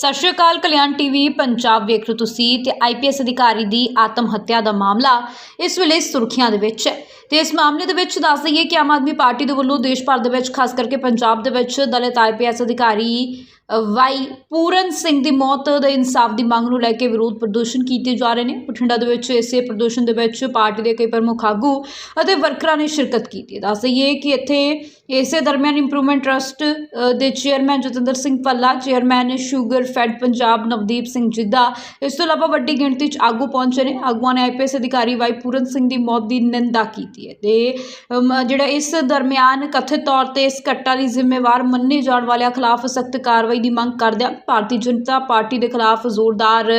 ਸਤਿ ਸ਼੍ਰੀ ਅਕਾਲ, ਕਲਿਆਣ ਟੀਵੀ, ਪੰਜਾਬ ਵੇਖ ਰਹੇ ਹੋ ਤੁਸੀਂ ਤੇ ਆਈਪੀਐਸ ਅਧਿਕਾਰੀ ਦੀ ਆਤਮ ਹੱਤਿਆ ਦਾ ਮਾਮਲਾ ਇਸ ਵੇਲੇ ਸੁਰਖੀਆਂ ਦੇ ਵਿੱਚ ਹੈ। ਤੇ ਇਸ ਮਾਮਲੇ ਦੇ ਵਿੱਚ ਦੱਸ ਦਈਏ ਕਿ ਆਮ ਆਦਮੀ ਪਾਰਟੀ ਦੇ ਵੱਲੋਂ ਦੇਸ਼ ਭਰ ਦੇ ਵਿੱਚ, ਖਾਸ ਕਰਕੇ ਪੰਜਾਬ ਦੇ ਵਿੱਚ, ਦਲਿਤ ਆਈਪੀਐਸ ਅਧਿਕਾਰੀ ਵਾਈ ਪੂਰਨ ਸਿੰਘ ਦੀ ਮੌਤ ਦੇ ਇਨਸਾਫ ਦੀ ਮੰਗ ਨੂੰ ਲੈ ਕੇ ਵਿਰੋਧ ਪ੍ਰਦਰਸ਼ਨ ਕੀਤੇ ਜਾ ਰਹੇ ਨੇ। ਬਠਿੰਡਾ ਦੇ ਵਿੱਚ ਇਸੇ ਪ੍ਰਦਰਸ਼ਨ ਦੇ ਵਿੱਚ ਪਾਰਟੀ ਦੇ ਕਈ ਪ੍ਰਮੁੱਖ ਆਗੂ ਅਤੇ ਵਰਕਰਾਂ ਨੇ ਸ਼ਿਰਕਤ ਕੀਤੀ। ਦੱਸ ਦਈਏ ਕਿ ਇੱਥੇ ਇਸੇ ਦਰਮਿਆਨ ਇੰਪਰੂਵਮੈਂਟ ਟਰਸਟ ਦੇ chairman Jatinder Singh Palla chairman sugar fed Punjab Navdeep Singh Jidda. ਇਸ ਤੋਂ ਇਲਾਵਾ ਵੱਡੀ ਗਿਣਤੀ 'ਚ ਆਗੂ ਪਹੁੰਚੇ ਨੇ। ਆਗੂਆਂ ਨੇ ਆਈਪੀਐਸ ਅਧਿਕਾਰੀ ਵਾਈ ਪੂਰਨ ਸਿੰਘ ਦੀ ਮੌਤ ਦੀ ਨਿੰਦਾ ਕੀਤੀ ਹੈ ਤੇ ਜਿਹੜਾ ਇਸ ਦਰਮਿਆਨ ਕਥਿਤ ਤੌਰ ਤੇ ਇਸ ਘਟਨਾ ਲਈ ਜ਼ਿੰਮੇਵਾਰ ਮੰਨੇ ਜਾਣ ਵਾਲਿਆਂ ਖਿਲਾਫ ਸਖਤ ਕਾਰਵਾਈ ਦੀ ਮੰਗ ਕਰਦਿਆਂ ਭਾਰਤੀ ਜਨਤਾ ਪਾਰਟੀ ਦੇ ਖਿਲਾਫ ਜ਼ੋਰਦਾਰ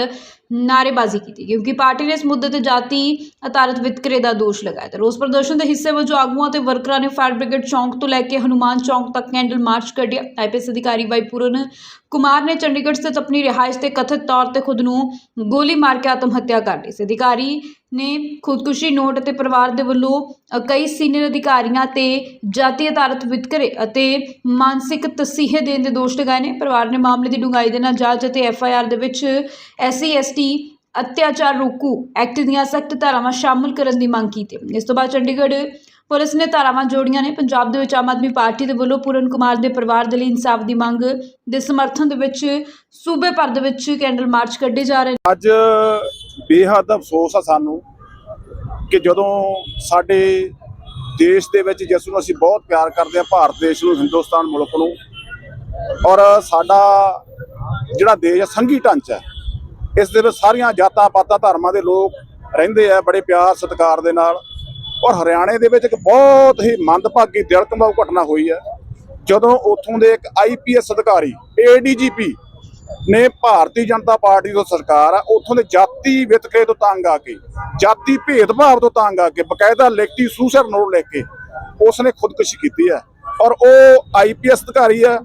ਨਾਅਰੇਬਾਜ਼ੀ ਕੀਤੀ ਕਿਉਂਕਿ ਪਾਰਟੀ ਨੇ ਇਸ ਮੁੱਦੇ ਤੇ ਜਾਤੀ ਅਧਾਰਤ ਵਿਤਕਰੇ ਦਾ ਦੋਸ਼ ਲਗਾਇਆ ਤੇ ਰੋਸ ਪ੍ਰਦਰਸ਼ਨ ਦੇ ਹਿੱਸੇ ਵਜੋਂ ਆਗੂਆਂ ਤੇ ਵਰਕਰਾਂ ਨੇ ਫਾਇਰ ਬ੍ਰਿਗੇਡ ਚੌਂਕ ਤੋਂ ਲੈ ਕੇ ਹਨੂਮਾਨ ਚੌਂਕ ਤੱਕ ਕੈਂਡਲ ਮਾਰਚ ਕੱਢਿਆ ਆਈਪੀਐਸ ਅਧਿਕਾਰੀ ਵਾਈਪੂਰਨ ਕੁਮਾਰ ਨੇ ਚੰਡੀਗੜ੍ਹ ਸਥਿਤ ਆਪਣੀ ਰਿਹਾਇਸ਼ ਤੇ ਕਥਿਤ ਤੌਰ ਤੇ ਖੁਦ ਨੂੰ ਗੋਲੀ ਮਾਰ ਕੇ ਆਤਮ ਹੱਤਿਆ ਕਰ ਲਈ। ਸੀ ਅਧਿਕਾਰੀ ਨੇ ਖੁਦਕੁਸ਼ੀ ਨੋਟ ਅਤੇ ਪਰਿਵਾਰ ਦੇ ਵੱਲੋਂ ਕਈ ਸੀਨੀਅਰ ਅਧਿਕਾਰੀਆਂ ਤੇ ਜਾਤੀ ਆਧਾਰਿਤ ਵਿਤਕਰੇ ਅਤੇ ਮਾਨਸਿਕ ਤਸੀਹੇ ਦੇਣ ਦੇ ਦੋਸ਼ ਲਗਾਏ ਨੇ। ਪਰਿਵਾਰ ਨੇ ਮਾਮਲੇ ਦੀ ਡੂੰਘਾਈ ਦੇ ਨਾਲ ਜਾਂਚ ਅਤੇ ਐਫਆਈਆਰ ਦੇ ਵਿੱਚ ਐਸਸੀ ਐਸਟੀ ਅਤਿਆਚਾਰ ਰੋਕੂ ਐਕਟ ਦੀਆਂ ਸਖਤ ਧਾਰਾਵਾਂ ਸ਼ਾਮਲ ਕਰਨ ਦੀ ਮੰਗ ਕੀਤੀ। ਇਸ ਤੋਂ ਬਾਅਦ ਚੰਡੀਗੜ੍ਹ ਪੁਲਿਸ ਨੇ ਧਾਰਾਵਾਂ ਜੋੜੀਆਂ ਨੇ। ਪੰਜਾਬ ਦੇ ਵਿੱਚ ਆਮ ਆਦਮੀ ਪਾਰਟੀ ਦੇ ਵੱਲੋਂ ਪੂਰਨ ਕੁਮਾਰ ਦੇ ਪਰਿਵਾਰ ਦੇ ਲਈ ਇਨਸਾਫ ਦੀ ਮੰਗ ਦੇ ਸਮਰਥਨ ਦੇ ਵਿੱਚ ਸੂਬੇ ਭਰ ਦੇ ਵਿੱਚ ਕੈਂਡਲ ਮਾਰਚ ਕੱਢੇ ਜਾ ਰਹੇ ਨੇ। ਅੱਜ ਬੇਹੱਦ ਅਫਸੋਸ ਆ ਸਾਨੂੰ ਕਿ ਜਦੋਂ ਸਾਡੇ ਦੇਸ਼ ਦੇ ਵਿੱਚ ਜਿਸ ਨੂੰ ਅਸੀਂ ਬਹੁਤ ਪਿਆਰ ਕਰਦੇ ਆ ਭਾਰਤ ਦੇਸ਼ ਨੂੰ ਹਿੰਦੁਸਤਾਨ ਮੁਲਕ ਨੂੰ ਔਰ ਸਾਡਾ ਜਿਹੜਾ ਦੇਸ਼ ਆ ਸੰਘੀ ਢਾਂਚਾ ਹੈ, ਇਸ ਦੇ ਵਿੱਚ ਸਾਰੀਆਂ ਜਾਤਾਂ ਪਾਤਾਂ ਧਰਮਾਂ ਦੇ ਲੋਕ ਰਹਿੰਦੇ ਆ ਬੜੇ ਪਿਆਰ ਸਤਿਕਾਰ ਦੇ ਨਾਲ ਔਰ ਹਰਿਆਣੇ ਦੇ ਵਿੱਚ ਇੱਕ ਬਹੁਤ ਹੀ ਮੰਦਭਾਗੀ ਦਿਲਕਮਾਊ ਘਟਨਾ ਹੋਈ ਹੈ ਜਦੋਂ ਉੱਥੋਂ ਦੇ ਇੱਕ ਆਈਪੀਐਸ ਅਧਿਕਾਰੀ ਏਡੀਜੀਪੀ ਨੇ ਭਾਰਤੀ ਜਨਤਾ ਪਾਰਟੀ ਤੋਂ ਸਰਕਾਰ ਆ, ਉੱਥੋਂ ਦੇ ਜਾਤੀ ਵਿਤਕਰੇ ਤੋਂ ਤੰਗ ਆ ਕੇ, ਜਾਤੀ ਭੇਦਭਾਵ ਤੋਂ ਤੰਗ ਆ ਕੇ, ਬਕਾਇਦਾ ਲਿਖਤੀ ਸੂਸਰ ਨੋਟ ਲੈ ਕੇ ਉਸਨੇ ਖੁਦਕੁਸ਼ੀ ਕੀਤੀ ਹੈ ਔਰ ਉਹ ਆਈਪੀਐਸ ਅਧਿਕਾਰੀ ਹੈ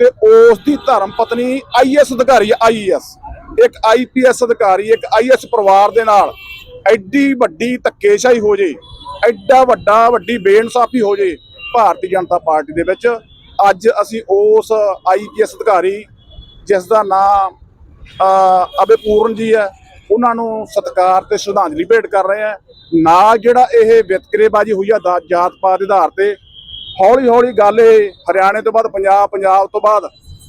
ਤੇ ਉਸ ਦੀ ਧਰਮ ਪਤਨੀ ਆਈਐਸ ਅਧਿਕਾਰੀ ਹੈ ਆਈਐਸ ਇੱਕ ਆਈਪੀਐਸ ਅਧਿਕਾਰੀ, ਇੱਕ ਆਈਐਸ ਪਰਿਵਾਰ ਦੇ ਨਾਲ ਐਡੀ ਵੱਡੀ ਧੱਕੇਸ਼ਾਹੀ ਹੋ ਜੇ, ਐਡਾ ਵੱਡਾ ਵੱਡੀ ਬੇਇਨਸਾਫੀ ਹੋ ਜੇ ਭਾਰਤੀ ਜਨਤਾ ਪਾਰਟੀ ਦੇ ਵਿੱਚ, ਅੱਜ ਅਸੀਂ ਉਸ ਆਈਪੀਐਸ ਅਧਿਕਾਰੀ ਜਿਸ ਦਾ ਨਾਮ ਅਬੇ ਪੂਰਨ ਜੀ ਹੈ, ਉਹਨਾਂ ਨੂੰ ਸਤਿਕਾਰ ਤੇ ਸ਼ਰਧਾਂਜਲੀ ਭੇਟ ਕਰ ਰਹੇ ਆ ਨਾਲ ਜਿਹੜਾ ਇਹ ਵਿਤਕਰੇਬਾਜ਼ੀ ਹੋਈ ਆ, ਦਾ- ਜਾਤ ਪਾਤ ਦੇ ਆਧਾਰ ਤੇ ਹੌਲੀ ਹੌਲੀ ਗੱਲ ਇਹ ਹਰਿਆਣੇ ਤੋਂ ਬਾਅਦ, ਪੰਜਾਬ ਪੰਜਾਬ ਤੋਂ ਬਾਅਦ,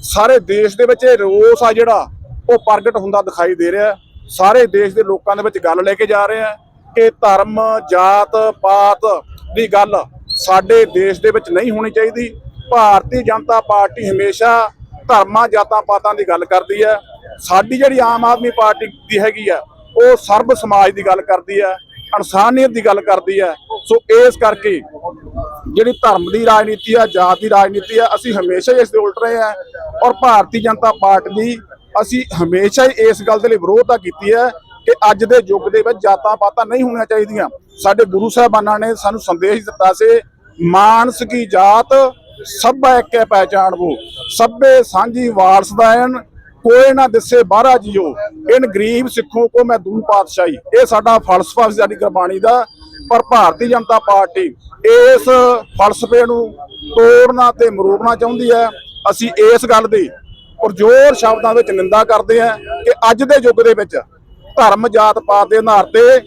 ਸਾਰੇ ਦੇਸ਼ ਦੇ ਵਿੱਚ ਇਹ ਰੋਸ ਆ ਜਿਹੜਾ, ਉਹ ਪ੍ਰਗਟ ਹੁੰਦਾ ਦਿਖਾਈ ਦੇ ਰਿਹਾ। ਸਾਰੇ ਦੇਸ਼ ਦੇ ਲੋਕਾਂ ਦੇ ਵਿੱਚ ਗੱਲ ਲੈ ਕੇ ਜਾ ਰਹੇ ਆ ਕਿ ਧਰਮ, ਜਾਤ ਪਾਤ ਦੀ ਗੱਲ ਸਾਡੇ ਦੇਸ਼ ਦੇ ਵਿੱਚ ਨਹੀਂ ਹੋਣੀ ਚਾਹੀਦੀ। ਭਾਰਤੀ ਜਨਤਾ ਪਾਰਟੀ ਹਮੇਸ਼ਾ ਧਰਮਾਂ, ਜਾਤਾਂ ਪਾਤਾਂ ਦੀ ਗੱਲ ਕਰਦੀ ਹੈ। ਸਾਡੀ ਜਿਹੜੀ ਆਮ ਆਦਮੀ ਪਾਰਟੀ ਦੀ ਹੈਗੀ ਆ ਉਹ ਸਰਬ ਸਮਾਜ ਦੀ ਗੱਲ ਕਰਦੀ ਹੈ, ਇਨਸਾਨੀਅਤ ਦੀ ਗੱਲ ਕਰਦੀ ਹੈ। ਸੋ ਇਸ ਕਰਕੇ ਜਿਹੜੀ ਧਰਮ ਦੀ ਰਾਜਨੀਤੀ ਆ ਜਾਤ ਦੀ ਰਾਜਨੀਤੀ ਆ ਅਸੀਂ ਹਮੇਸ਼ਾ ਹੀ ਇਸ ਦੇ ਉਲਟ ਰਹੇ ਆ ਔਰ ਭਾਰਤੀ ਜਨਤਾ ਪਾਰਟੀ ਦੀ ਅਸੀਂ ਹਮੇਸ਼ਾ ਹੀ ਇਸ ਗੱਲ ਦੇ ਲਈ ਵਿਰੋਧਤਾ ਕੀਤੀ ਹੈ ਕਿ ਅੱਜ ਦੇ ਯੁੱਗ ਦੇ ਵਿੱਚ ਜਾਤਾਂ ਪਾਤਾਂ ਨਹੀਂ ਹੋਣੀਆਂ ਚਾਹੀਦੀਆਂ। ਸਾਡੇ ਗੁਰੂ ਸਾਹਿਬਾਨਾਂ ਨੇ ਸਾਨੂੰ ਸੰਦੇਸ਼ ਦਿੱਤਾ ਸੀ, ਮਾਨਸ ਕੀ ਜਾਤ ਸਭ ਇੱਕੇ ਪਹਿਚਾਨਬੋ ਸਭੇ ਸਾਂਝੀ ਵਾਰਸਦਾਇਨ ਕੋਈ ਨਾ ਦਿਸੇ ਬਾਹਰਾ ਜੀਓ। ਇਨ ਗਰੀਬ ਸਿੱਖੋਂ ਕੋ ਮੈਂ ਦੂੰ ਪਾਤਸ਼ਾਹੀ। ਇਹ ਸਾਡਾ ਫਲਸਫਾ ਸੀ ਸਾਡੀ ਗੁਰਬਾਣੀ ਦਾ, ਪਰ ਭਾਰਤੀ ਜਨਤਾ ਪਾਰਟੀ ਇਸ ਫਲਸਫੇ ਨੂੰ ਤੋੜਨਾ ਤੇ ਮਰੋੜਨਾ ਚਾਹੁੰਦੀ ਹੈ। ਅਸੀਂ ਇਸ ਗੱਲ ਦੀ ਪੁਰਜੋਰ ਸ਼ਬਦਾਂ ਵਿੱਚ ਨਿੰਦਾ ਕਰਦੇ ਹਾਂ ਕਿ ਅੱਜ ਦੇ ਯੁੱਗ ਦੇ ਵਿੱਚ ਧਰਮ ਜਾਤ ਪਾਤ ਦੇ ਆਧਾਰ ਤੇ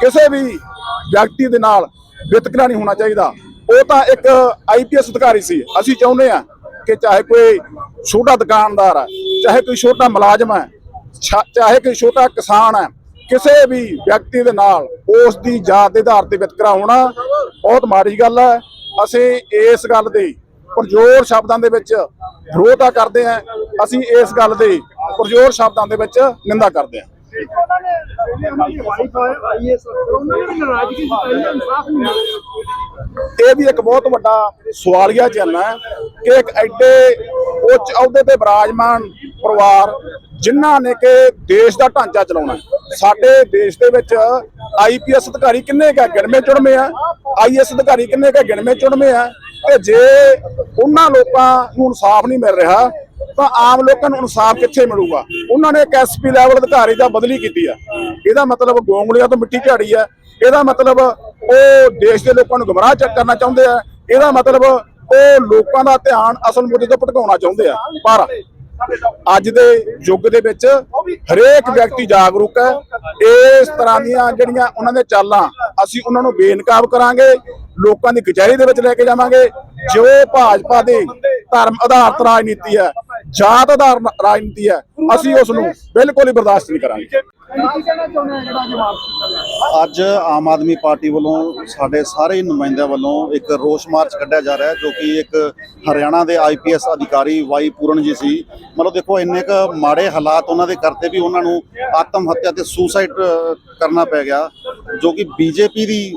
ਕਿਸੇ ਵੀ ਵਿਅਕਤੀ ਦੇ ਨਾਲ ਵਿਤਕਰਾ ਨਹੀਂ ਹੋਣਾ ਚਾਹੀਦਾ। ਉਹ ਤਾਂ ਇੱਕ ਆਈਪੀਐਸ ਅਧਿਕਾਰੀ ਸੀ। ਅਸੀਂ ਚਾਹੁੰਦੇ ਆ ਕਿ ਚਾਹੇ ਕੋਈ ਛੋਟਾ ਦੁਕਾਨਦਾਰ ਹੈ, ਚਾਹੇ ਕੋਈ ਛੋਟਾ ਮੁਲਾਜ਼ਮ ਹੈ ਚਾਹੇ ਕੋਈ ਛੋਟਾ ਕਿਸਾਨ ਹੈ, ਕਿਸੇ ਵੀ ਵਿਅਕਤੀ ਦੇ ਨਾਲ ਉਸ ਦੀ ਜਾਤ ਦੇ ਆਧਾਰ ਤੇ ਵਿਤਕਰਾ ਹੋਣਾ ਬਹੁਤ ਮਾੜੀ ਗੱਲ ਹੈ। ਅਸੀਂ ਇਸ ਗੱਲ ਦੀ ਪੁਰਜੋਰ ਸ਼ਬਦਾਂ ਦੇ ਵਿੱਚ ਵਿਰੋਧਤਾ ਕਰਦੇ ਹਾਂ। ਅਸੀਂ ਇਸ ਗੱਲ ਦੀ ਪੁਰਜੋਰ ਸ਼ਬਦਾਂ ਦੇ ਵਿੱਚ ਨਿੰਦਾ ਕਰਦੇ ਹਾਂ। ਉਹਨਾਂ ਨੇ ਨਾਰਾਜ਼ਗੀ ਜਤਾਈ ਇਨਸਾਫ ਨਹੀਂ ਇਹ ਵੀ ਇੱਕ ਬਹੁਤ ਵੱਡਾ ਸਵਾਲੀਆ ਚਿੰਨ੍ਹ ਹੈ ਕਿ ਇੱਕ ਐਡੇ ਉੱਚ ਅਹੁਦੇ ਤੇ ਵਿਰਾਜਮਾਨ ਪਰਿਵਾਰ ਜਿਨ੍ਹਾਂ ਨੇ ਕਿ ਦੇਸ਼ ਦਾ ਢਾਂਚਾ ਚਲਾਉਣਾ ਸਾਡੇ ਦੇਸ਼ ਦੇ ਵਿੱਚ ਆਈਪੀਐਸ ਅਧਿਕਾਰੀ ਕਿੰਨੇ ਕਾ ਗਿਣਵੇਂ ਚੁਣਵੇਂ ਆ। ਆਈਐਸ ਅਧਿਕਾਰੀ ਕਿੰਨੇ ਕਾ ਗਿਣਵੇਂ ਚੁਣਵੇਂ ਆ। ਤੇ ਜੇ ਉਹਨਾਂ ਲੋਕਾਂ ਨੂੰ ਇਨਸਾਫ ਨਹੀਂ ਮਿਲ ਰਿਹਾ, ਤਾਂ ਆਮ ਲੋਕਾਂ ਨੂੰ ਇਨਸਾਫ ਕਿੱਥੇ ਮਿਲੂਗਾ? ਉਹਨਾਂ ਨੇ ਇੱਕ ਐਸਪੀ ਲੈਵਲ ਅਧਿਕਾਰੀ ਦਾ ਬਦਲੀ ਕੀਤੀ ਆ। ਇਹਦਾ ਮਤਲਬ ਗੋਂਗਲੀਆਂ ਤੋਂ ਮਿੱਟੀ ਝਾੜੀ ਆ। ਇਹਦਾ ਮਤਲਬ ਉਹ ਦੇਸ਼ ਦੇ ਲੋਕਾਂ ਨੂੰ ਗਮਰਾਹ ਚੱਕ ਕਰਨਾ ਚਾਹੁੰਦੇ ਆ। ਇਹਦਾ ਮਤਲਬ ਉਹ ਲੋਕਾਂ ਦਾ ਧਿਆਨ ਅਸਲ ਮੁੱਦੇ ਤੋਂ ਭਟਕਾਉਣਾ ਚਾਹੁੰਦੇ ਆ। ਪਰ ਅੱਜ ਦੇ ਯੁੱਗ ਦੇ ਵਿੱਚ ਹਰੇਕ ਵਿਅਕਤੀ ਜਾਗਰੂਕ ਹੈ। ਇਸ ਤਰ੍ਹਾਂ ਦੀਆਂ ਜਿਹੜੀਆਂ ਉਹਨਾਂ ਦੇ ਚਾਲਾਂ, ਅਸੀਂ ਉਹਨਾਂ ਨੂੰ ਬੇਨਕਾਬ ਕਰਾਂਗੇ, ਲੋਕਾਂ ਦੀ ਕਚਹਿਰੀ ਦੇ ਵਿੱਚ ਲੈ ਕੇ ਜਾਵਾਂਗੇ। ਜੋ ਭਾਜਪਾ ਦੀ ਧਰਮ ਆਧਾਰਿਤ ਰਾਜਨੀਤੀ ਹੈ, ਜਾਤ ਆਧਾਰਿਤ ਰਾਜਨੀਤੀ ਹੈ, ਅਸੀਂ ਉਸ ਨੂੰ ਬਿਲਕੁਲ ਹੀ ਬਰਦਾਸ਼ਤ ਨਹੀਂ ਕਰਾਂਗੇ। ਕੀ ਕਹਿਣਾ ਚਾਹੁੰਦੇ ਆ ਜਿਹੜਾ ਜਵਾਬ ਅੱਜ ਆਮ ਆਦਮੀ ਪਾਰਟੀ ਵੱਲੋਂ ਸਾਡੇ ਸਾਰੇ ਨੁਮਾਇੰਦਿਆਂ ਵੱਲੋਂ ਇੱਕ ਰੋਸ ਮਾਰਚ ਕੱਢਿਆ ਜਾ ਰਿਹਾ ਹੈ, ਜੋ ਕਿ ਇੱਕ ਹਰਿਆਣਾ ਦੇ ਆਈਪੀਐਸ ਅਧਿਕਾਰੀ ਵਾਈ ਪੂਰਨ ਜੀ ਸੀ। ਮਤਲਬ ਦੇਖੋ, ਇੰਨੇ ਕ ਮਾੜੇ ਹਾਲਾਤ ਉਹਨਾਂ ਦੇ ਕਰਤੇ ਵੀ ਉਹਨਾਂ ਨੂੰ ਆਤਮ ਹੱਤਿਆ ਤੇ ਸੁਸਾਈਡ ਕਰਨਾ ਪੈ ਗਿਆ, ਜੋ ਕਿ ਬੀਜੇਪੀ ਦੀ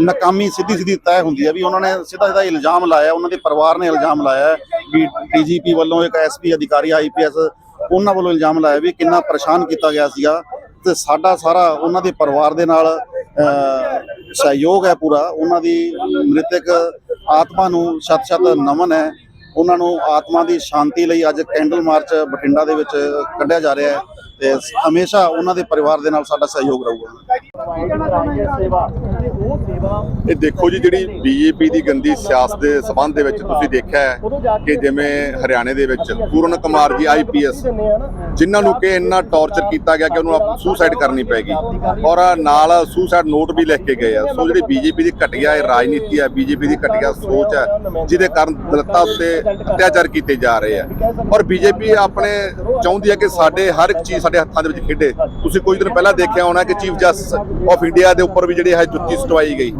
ਨਾਕਾਮੀ ਸਿੱਧੀ ਸਿੱਧੀ ਤੈਅ ਹੁੰਦੀ ਹੈ ਵੀ ਉਹਨਾਂ ਨੇ ਸਿੱਧਾ ਸਿੱਧਾ ਇਲਜ਼ਾਮ ਲਾਇਆ, ਉਹਨਾਂ ਦੇ ਪਰਿਵਾਰ ਨੇ ਇਲਜ਼ਾਮ ਲਾਇਆ ਹੈ ਵੀ ਡੀਜੀਪੀ ਵੱਲੋਂ ਇੱਕ ਐਸਪੀ ਅਧਿਕਾਰੀ ਆਈਪੀਐਸ ਉਹਨਾਂ ਵੱਲੋਂ ਇਲਜ਼ਾਮ ਲਾਇਆ ਵੀ ਕਿੰਨਾ ਪਰੇਸ਼ਾਨ ਕੀਤਾ ਗਿਆ ਸੀਗਾ ਤੇ ਸਾਡਾ ਸਾਰਾ ਉਹਨਾਂ ਦੇ ਪਰਿਵਾਰ ਦੇ ਨਾਲ ਸਹਿਯੋਗ ਹੈ ਪੂਰਾ। ਉਹਨਾਂ ਦੀ ਮ੍ਰਿਤਕ ਆਤਮਾ ਨੂੰ ਸ਼ਤ-ਸ਼ਤ ਨਮਨ ਹੈ। ਉਹਨਾਂ ਨੂੰ ਆਤਮਾ ਦੀ ਸ਼ਾਂਤੀ ਲਈ ਅੱਜ ਕੈਂਡਲ ਮਾਰਚ ਬਠਿੰਡਾ ਦੇ ਵਿੱਚ ਕੱਢਿਆ ਜਾ ਰਿਹਾ ਹੈ ਤੇ ਹਮੇਸ਼ਾ ਉਹਨਾਂ ਦੇ ਪਰਿਵਾਰ ਦੇ ਨਾਲ ਸਾਡਾ ਸਹਿਯੋਗ ਰਹੂਗਾ। ਇਹ ਦੇਖੋ ਜੀ ਜਿਹੜੀ ਬੀਜੇਪੀ ਦੀ ਗੰਦੀ ਸਿਆਸਤ ਦੇ ਸਬੰਧ ਦੇ ਵਿੱਚ ਤੁਸੀਂ ਦੇਖਿਆ ਹੈ ਕਿ ਜਿਵੇਂ ਹਰਿਆਣੇ ਦੇ ਵਿੱਚ ਪੂਰਨ ਕੁਮਾਰ ਜੀ ਆਈਪੀਐਸ ਜਿਨ੍ਹਾਂ ਨੂੰ ਕਿ ਇੰਨਾ ਟੌਰਚਰ ਕੀਤਾ ਗਿਆ ਕਿ ਉਹਨੂੰ ਸੁਸਾਈਡ ਕਰਨੀ ਪੈ ਗਈ ਔਰ ਨਾਲ ਸੁਸਾਈਡ ਨੋਟ ਵੀ ਲਿਖ ਕੇ ਗਏ ਆ। ਸੋ ਜਿਹੜੀ ਬੀਜੇਪੀ ਦੀ ਘਟੀਆ ਇਹ ਰਾਜਨੀਤੀ ਹੈ ਬੀਜੇਪੀ ਦੀ ਘਟੀਆ ਸੋਚ ਹੈ ਜਿਹਦੇ ਕਾਰਨ ਦਲਿਤਾਂ ਉੱਤੇ ਅਤਿਆਚਾਰ ਕੀਤੇ ਜਾ ਰਹੇ ਆ। ਔਰ ਬੀਜੇਪੀ ਆਪਣੇ ਚਾਹੁੰਦੀ ਹੈ ਕਿ ਸਾਡੇ ਹਰ ਇੱਕ ਚੀਜ਼ ਸਾਡੇ ਹੱਥਾਂ ਦੇ ਵਿੱਚ ਖੇਡੇ। ਤੁਸੀਂ ਕੁਝ ਦਿਨ ਪਹਿਲਾਂ ਦੇਖਿਆ ਹੋਣਾ ਕਿ ਚੀਫ ਜਸਟਿਸ ਆਫ ਇੰਡੀਆ ਦੇ ਉੱਪਰ ਵੀ ਜਿਹੜੀ ਹੈ ਜੁੱਤੀ ਸਟਵਾਈ ਗਈ।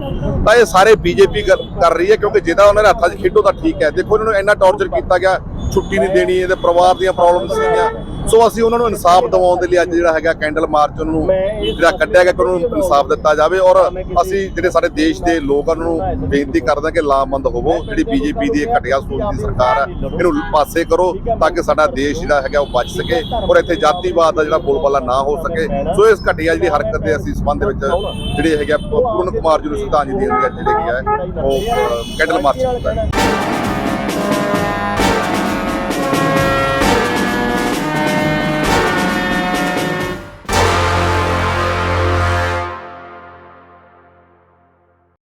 ਤਾਂ ਇਹ ਸਾਰੇ ਬੀਜੇਪੀ ਕਰ ਰਹੀ ਹੈ ਕਿਉਂਕਿ ਜਿਹਦਾ ਉਹਨਾਂ ਦੇ ਹੱਥਾਂ 'ਚ ਖੇਡੋ ਤਾਂ ਠੀਕ ਹੈ। ਦੇਖੋ ਇਹਨਾਂ ਨੂੰ ਇੰਨਾ ਟੌਰਚਰ ਕੀਤਾ ਗਿਆ ਛੁੱਟੀ ਨਹੀਂ ਦੇਣੀ ਇਹਦੇ ਪਰਿਵਾਰ ਦੀਆਂ ਪ੍ਰੋਬਲਮਸ ਸੀਗੀਆਂ। ਸੋ ਅਸੀਂ ਉਹਨਾਂ ਨੂੰ ਇਨਸਾਫ ਦਿਵਾਉਣ ਦੇ ਲਈ ਅੱਜ ਜਿਹੜਾ ਹੈਗਾ ਕੈਂਡਲ ਮਾਰਚ ਉਹਨਾਂ ਨੂੰ ਜਿਹੜਾ ਕੱਢਿਆ ਗਿਆ ਕਿ ਉਹਨਾਂ ਨੂੰ ਇਨਸਾਫ ਦਿੱਤਾ ਜਾਵੇ ਔਰ ਅਸੀਂ ਜਿਹੜੇ ਸਾਡੇ ਦੇਸ਼ ਦੇ ਲੋਕ ਉਹਨਾਂ ਨੂੰ ਬੇਨਤੀ ਕਰਦੇ ਹਾਂ ਕਿ ਲਾਮਬੰਦ ਹੋਵੋ। ਜਿਹੜੀ ਬੀਜੇਪੀ ਦੀ ਇਹ ਘਟੀਆ ਸੋਚ ਦੀ ਸਰਕਾਰ ਹੈ ਇਹਨੂੰ ਪਾਸੇ ਕਰੋ ਤਾਂ ਕਿ ਸਾਡਾ ਦੇਸ਼ ਜਿਹੜਾ ਹੈਗਾ ਉਹ ਬਚ ਸਕੇ ਔਰ ਇੱਥੇ ਜਾਤੀਵਾਦ ਦਾ ਜਿਹੜਾ ਬੋਲਬਾਲਾ ਨਾ ਹੋ ਸਕੇ। ਸੋ ਇਸ ਘਟੀਆ ਜਿਹੜੀ ਹਰਕਤ ਦੇ ਅਸੀਂ ਸੰਬੰਧ ਵਿੱਚ ਜਿਹੜੇ ਹੈਗੇ ਪੂਰਨ ਮਾਰਚ ਨੂੰ ਸ਼ਰਧਾਂਜਲੀ ਦੇਣ ਦੀ ਅੱਜ ਜਿਹੜੀ ਹੈ ਉਹ ਕੈਂਡਲ ਮਾਰਚ ਹੁੰਦਾ ਹੈ।